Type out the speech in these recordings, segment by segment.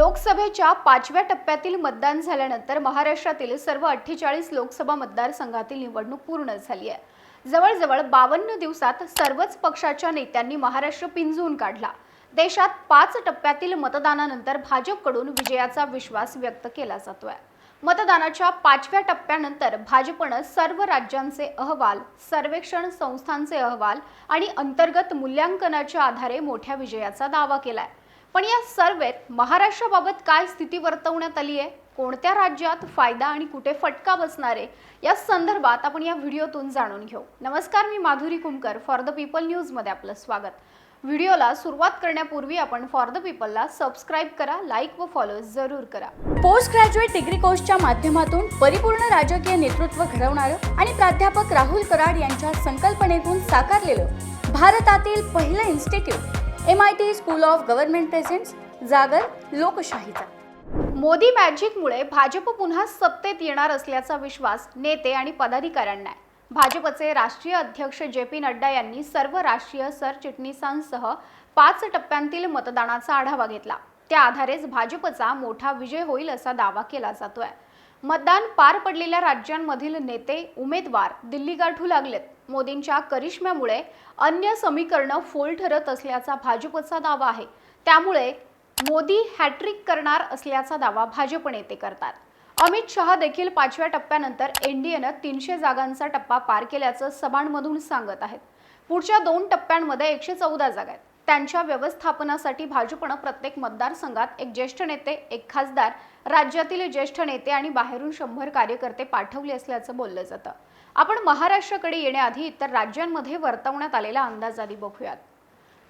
लोकसभेच्या पाचव्या टप्प्यातील मतदान झाल्यानंतर महाराष्ट्रातील सर्व अठ्ठेचाळीस लोकसभा मतदारसंघातील निवडणूक पूर्ण झाली आहे. जवळजवळ बावन्न दिवसात सर्वच पक्षाच्या नेत्यांनी महाराष्ट्र पिंजून काढला. देशात पाच टप्प्यातील मतदानानंतर भाजपकडून विजयाचा विश्वास व्यक्त केला जातोय. मतदानाच्या पाचव्या टप्प्यानंतर भाजपनं सर्व राज्यांचे अहवाल सर्वेक्षण संस्थांचे अहवाल आणि अंतर्गत मूल्यांकनाच्या आधारे मोठ्या विजयाचा दावा केलाय. पण या सर्वेत महाराष्ट्राबाबत काय स्थिती वर्तवण्यात आली आहे? कोणत्या राज्यात फायदा आणि कुठे फटका बसणार? आहे या संदर्भात आपण या व्हिडिओतून जाणून घेऊ. नमस्कार मी Madhuri Kumkar for the people न्यूजमध्ये आपलं स्वागत. व्हिडिओला सुरुवात करण्यापूर्वी आपण फॉर द पीपलला सबस्क्राईब करा लाईक व फॉलो जरूर करा. पोस्ट ग्रॅज्युएट डिग्री कोर्सच्या माध्यमातून परिपूर्ण राजकीय नेतृत्व घडवणारं आणि प्राध्यापक राहुल कराड यांच्या संकल्पनेतून साकारलेलं भारतातील पहिलं institute M I T school of government presents जागर लोकशाहीचा. मोदी मॅजिकमुळे भाजप पुन्हा सत्तेत येणार असल्याचा विश्वास नेते आणि पदाधिकाऱ्यांना आहे. भाजपचे राष्ट्रीय अध्यक्ष जे पी नड्डा यांनी सर्व राष्ट्रीय सरचिटणीसांसह पाच टप्प्यांतील मतदानाचा आढावा घेतला. त्या आधारेच भाजपचा मोठा विजय होईल असा दावा केला जातोय. मतदान पार पडलेल्या राज्यांमधील नेते उमेदवार दिल्ली गाठू लागलेत. मोदींच्या करिश्म्यामुळे अन्य समीकरणं फोल ठरत असल्याचा भाजपचा दावा आहे. त्यामुळे मोदी हॅट्रिक करणार असल्याचा दावा भाजप नेते करतात. अमित शहा देखील पाचव्या टप्प्यानंतर एनडीएनं तीनशे जागांचा टप्पा पार केल्याचं सभांमधून सांगत आहेत. पुढच्या दोन टप्प्यांमध्ये एकशे चौदा जागा आहेत. त्यांच्या व्यवस्थापनासाठी भाजपनं प्रत्येक मतदारसंघात एक ज्येष्ठ नेते एक खासदार राज्यातील ज्येष्ठ नेते आणि बाहेरून शंभर कार्यकर्ते पाठवले असल्याचं बोललं जातं. आपण महाराष्ट्राकडे येण्याआधी इतर राज्यांमध्ये वर्तवण्यात आलेला अंदाज आधी बघूयात.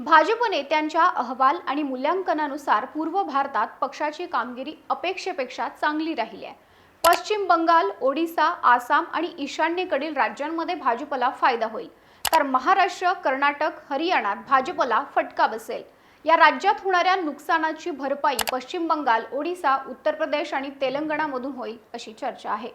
भाजप नेत्यांच्या अहवाल आणि मूल्यांकनानुसार पूर्व भारतात पक्षाची कामगिरी अपेक्षेपेक्षा चांगली राहिली आहे. पश्चिम बंगाल ओडिसा आसाम आणि ईशान्येकडील राज्यांमध्ये भाजपला फायदा होईल. तर महाराष्ट्र कर्नाटक हरियाणात भाजपला फटका बसेल. या राज्यात होणाऱ्या नुकसानाची भरपाई पश्चिम बंगाल ओडिसा उत्तर प्रदेश आणि तेलंगणामधून होईल अशी चर्चा आहे.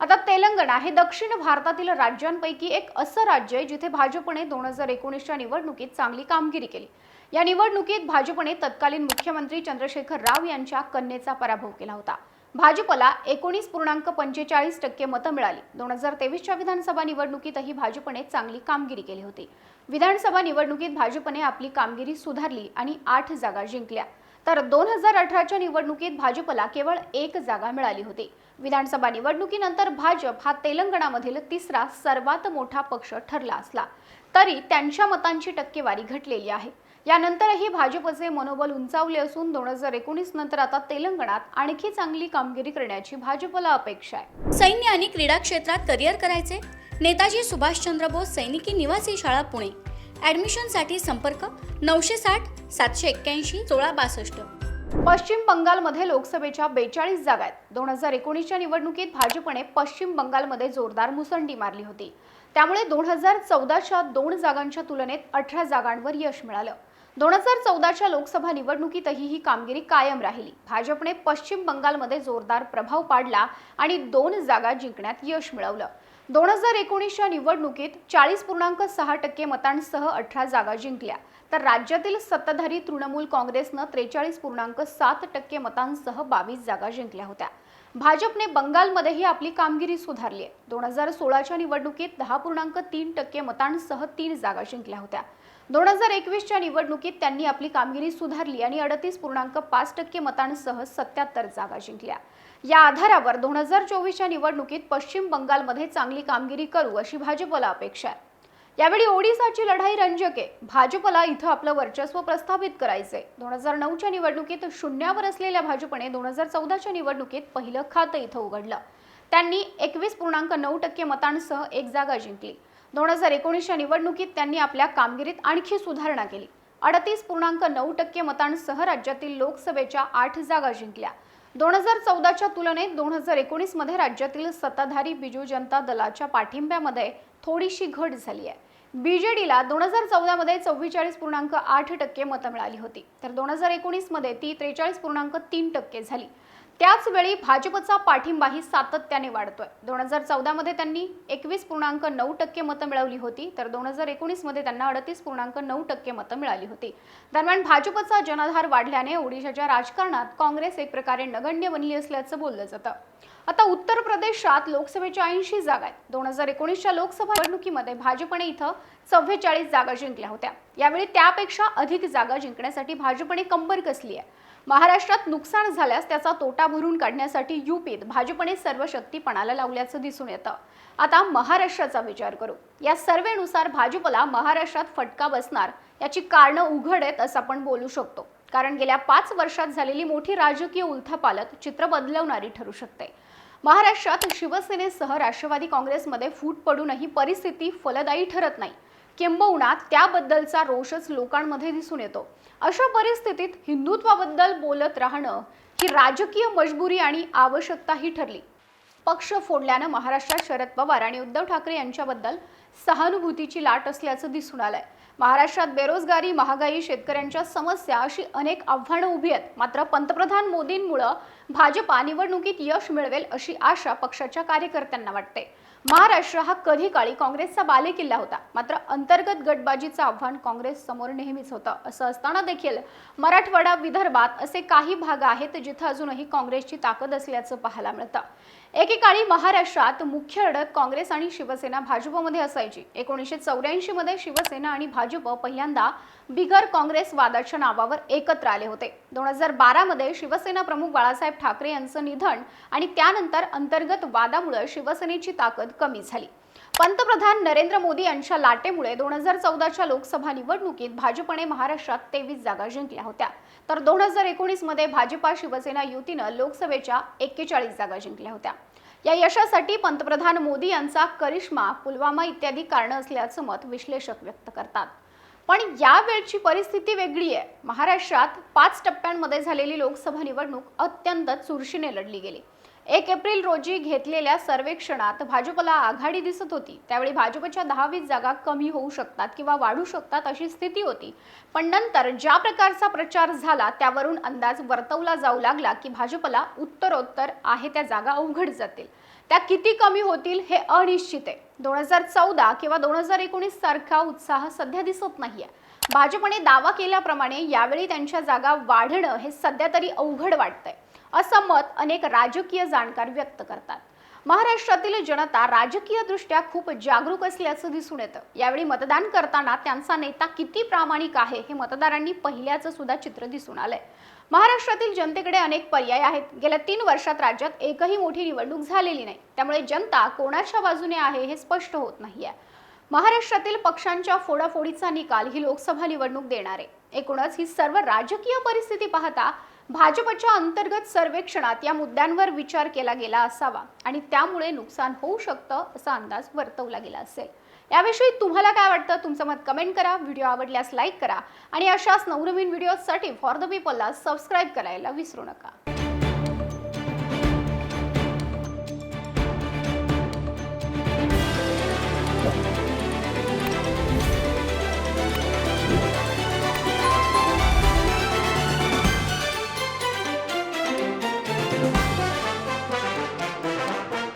आता तेलंगणा हे दक्षिण भारतातील राज्यांपैकी एक असं राज्य आहे जिथे भाजपने दोन हजार एकोणीसच्या निवडणुकीत चांगली कामगिरी केली. या निवडणुकीत भाजपने तत्कालीन मुख्यमंत्री चंद्रशेखर राव यांच्या कन्येचा पराभव केला होता. भाजपला एकोणीस पूर्णांक पंचेचाळीस टक्के मतं मिळाली. दोन हजार तेवीसच्या विधानसभा निवडणुकीतही भाजपने चांगली कामगिरी केली होती. विधानसभा निवडणुकीत भाजपने आपली कामगिरी सुधारली आणि आठ जागा जिंकल्या. तर दोन हजार अठराच्या निवडणुकीत भाजपला केवळ एक जागा मिळाली होती. विधानसभा निवडणुकीनंतर भाजप हा तेलंगणामधील तिसरा सर्वात मोठा पक्ष ठरला असला तरी त्यांच्या मतांची टक्केवारी घटलेली आहे. यानंतरही भाजपचे मनोबल उंचावले असून दोन हजार एकोणीस नंतर आता तेलंगणात आणखी चांगली कामगिरी करण्याची भाजपला अपेक्षा आहे. सैन्य आणि क्रीडा क्षेत्रात करिअर करायचे? नेताजी सुभाषचंद्र बोस सैनिकी निवासी शाळा पुणे. ॲडमिशनसाठी संपर्क नऊशे साठ सातशे एक्क्याऐंशी सोळा बासष्ट. पश्चिम बंगालमध्ये लोकसभेच्या बेचाळीस जागा आहेत दोन हजार एकोणीसच्या निवडणुकीत भाजपने पश्चिम बंगालमध्ये जोरदार मुसंडी मारली होती. त्यामुळे दोन हजार चौदाच्या दोन जागांच्या तुलनेत अठरा जागांवर यश मिळालं. दोन हजार चौदाच्या लोकसभा निवडणुकीतही ही कामगिरी कायम राहिली. भाजपने पश्चिम बंगालमध्ये जोरदार प्रभाव पाडला आणि दोन जागा जिंकण्यात यश मिळवलं. दोन हजार एकोणीसच्या निवडणुकीत चाळीस पूर्णांक सहा टक्के मतांसह अठरा जागा जिंकल्या. तर राज्यातील सत्ताधारी तृणमूल काँग्रेसनं त्रेचाळीस पूर्णांक सात टक्के मतांसह बावीस जागा जिंकल्या होत्या. भाजपने बंगालमध्येही आपली कामगिरी सुधारली आहे. दोन हजार सोळाच्या निवडणुकीत दहा पूर्णांक तीन टक्के मतांसह तीन जागा जिंकल्या होत्या. दोन हजार एकवीसच्या निवडणुकीत त्यांनी आपली कामगिरी सुधारली आणि अडतीस पूर्णांक पाच टक्के मतांसह सत्याहत्तर जागा जिंकल्या. या आधारावर दोन हजार चोवीसच्या निवडणुकीत पश्चिम बंगालमध्ये चांगली कामगिरी करू अशी भाजपला अपेक्षा आहे. यावेळी ओडिसाची लढाई रंजक आहे भाजपला इथं आपलं वर्चस्व प्रस्थापित करायचंय. दोन हजार नऊच्या निवडणुकीत शून्यावर असलेल्या भाजपने दोन हजार चौदाच्या निवडणुकीत पहिलं खातं इथं उघडलं. त्यांनी एकवीस पूर्णांक नऊ टक्के मतांसह एक जागा जिंकली. दोन हजार एकोणीसच्या निवडणुकीत त्यांनी आपल्या कामगिरीत आणखी सुधारणा केली. अडतीस पूर्णांक नऊ टक्के मतांसह राज्यातील लोकसभेच्या आठ जागा जिंकल्या. दोन हजार चौदाच्या तुलनेत दोन हजार एकोणीसमध्ये राज्यातील सत्ताधारी बिजू जनता दलाच्या पाठिंब्यामध्ये थोडीशी घट झाली आहे. बीजेडीला दोन हजार चौदामध्ये चव्वेचाळीस पूर्णांक आठ टक्के मतं मिळाली होती. तर दोन हजार एकोणीसमध्ये ती त्रेचाळीस पूर्णांक तीन टक्के झाली. त्याच वेळी भाजपचा पाठिंबाही सातत्याने वाढतोय. दोन हजार चौदामध्ये त्यांनी एकवीस पूर्णांक नऊ टक्के मतं मिळवली होती तर दोन हजार एकोणीसमध्ये त्यांना अडतीस पूर्णांक नऊ टक्के मतं मिळाली होती. दरम्यान भाजपचा जनाधार वाढल्याने ओडिशाच्या राजकारणात काँग्रेस एक प्रकारे नगण्य बनली असल्याचं बोललं जातं. आता उत्तर प्रदेशात लोकसभेच्या ऐंशी जागा आहेत. दोन हजार एकोणीसच्या लोकसभा निवडणुकीमध्ये भाजपने इथं चव्वेचाळीस जागा जिंकल्या होत्या. यावेळी त्यापेक्षा अधिक जागा जिंकण्यासाठी भाजपने कंबर कसली आहे? महाराष्ट्रात नुकसान झाल्यास त्याचा तोटा भरून काढण्यासाठी युपीत भाजपने सर्व शक्तीपणाला लावल्याचं दिसून येतं. आता महाराष्ट्राचा विचार करू. या सर्वेनुसार भाजपला महाराष्ट्रात फटका बसणार याची कारणं उघड आहेत असं आपण बोलू शकतो. कारण गेल्या पाच वर्षात झालेली मोठी राजकीय उलथापालत चित्र बदलवणारी ठरू शकते. महाराष्ट्रात शिवसेनेसह राष्ट्रवादी काँग्रेसमध्ये फूट पडूनही परिस्थिती फलदायी ठरत नाही. किंबहुना त्याबद्दलचा रोषच लोकांमध्ये दिसून येतो. अशा परिस्थितीत हिंदुत्वाबद्दल बोलत राहणं ही राजकीय मजबुरी आणि आवश्यकताही ठरली. पक्ष फोडल्यानं महाराष्ट्रात शरद पवार आणि उद्धव ठाकरे यांच्याबद्दल सहानुभूतीची लाट असल्याचं दिसून आलंय. महाराष्ट्रात बेरोजगारी महागाई शेतकऱ्यांच्या समस्या अशी अनेक आव्हानं उभी आहेत. मात्र पंतप्रधान मोदींमुळं भाजपा निवडणुकीत यश मिळवेल अशी आशा पक्षाच्या कार्यकर्त्यांना वाटते. महाराष्ट्र हा कधी काळी काँग्रेसचा बालेकिल्ला होता? मात्र अंतर्गत गटबाजीचं आव्हान काँग्रेस समोर नेहमीच होतं. असं असताना देखील मराठवाडा विदर्भात असे काही भाग आहेत जिथं अजूनही काँग्रेसची ताकद असल्याचं पाहायला मिळतं. एकेकाळी महाराष्ट्रात मुख्य लढत काँग्रेस आणि शिवसेना भाजपमध्ये असायची. एकोणीसशे चौऱ्याऐंशी मध्ये शिवसेना आणि भाजप पहिल्यांदा बिगर काँग्रेस वादाच्या नावावर एकत्र आले होते. दोन हजार बारामध्ये शिवसेना प्रमुख बाळासाहेब ठाकरे यांचं निधन आणि त्यानंतर अंतर्गत वादामुळे शिवसेनेची ताकद कमी झाली. पंतप्रधान नरेंद्र मोदी यांच्या लाटेमुळे दोन हजार चौदाच्या लोकसभा निवडणुकीत भाजपने महाराष्ट्रात तेवीस जागा जिंकल्या होत्या. तर दोन हजार एकोणीसमध्ये भाजपा शिवसेना युतीनं लोकसभेच्या एक्केचाळीस जागा जिंकल्या होत्या. या यशासाठी पंतप्रधान मोदी यांचा करिश्मा पुलवामा इत्यादी कारणं असल्याचं मत विश्लेषक व्यक्त करतात. पण यावेळची परिस्थिती वेगळी आहे. महाराष्ट्रात पाच टप्प्यांमध्ये झालेली लोकसभा निवडणूक अत्यंत चुरशीने लढली गेली. एक एप्रिल रोजी घेतलेल्या सर्वेक्षणात भाजपला आघाडी दिसत होती. त्यावेळी भाजपच्या दहावीस जागा कमी होऊ शकतात किंवा वाढू शकतात अशी स्थिती होती. पण नंतर ज्या प्रकारचा प्रचार झाला त्यावरून अंदाज वर्तवला जाऊ लागला की भाजपला उत्तरोत्तर आहे त्या जागा अवघड जातील. त्या किती कमी होतील हे अनिश्चित आहे. दोन हजार चौदा किंवा दोन हजार एकोणीस सारखा उत्साह सध्या दिसत नाहीये. भाजपने दावा केल्याप्रमाणे यावेळी त्यांच्या जागा वाढणं हे सध्या तरी अवघड वाटतंय. असं मत अनेक राजकीय जाणकार व्यक्त करतात. महाराष्ट्रातील जनता राजकीयदृष्ट्या खूप जागरूक असल्याचं दिसून येतं. यावेळी मतदान करताना त्यांचा नेता किती प्रामाणिक आहे हे मतदारांनी पहिल्याचं सुद्धा चित्र दिसून आलंय. महाराष्ट्रातील जनतेकडे अनेक पर्याय आहेत. गेल्या तीन वर्षात राज्यात एकही मोठी निवडणूक झालेली नाही. त्यामुळे जनता कोणाच्या बाजूने आहे हे स्पष्ट होत नाही आहे महाराष्ट्रातील पक्षांच्या फोडाफोडीचा निकाल ही लोकसभा निवडणूक देणार आहे. एकूणच ही सर्व राजकीय परिस्थिती पाहता भाजपच्या अंतर्गत सर्वेक्षणात या मुद्द्यांवर विचार केला गेला असावा आणि त्यामुळे नुकसान होऊ शकतं असा अंदाज वर्तवला गेला असेल. याविषयी तुम्हाला काय वाटतं? तुमचं मत कमेंट करा. व्हिडिओ आवडल्यास लाईक करा. आणि अशाच नवनवीन व्हिडिओसाठी फॉर द पीपलला सबस्क्राईब करायला विसरू नका.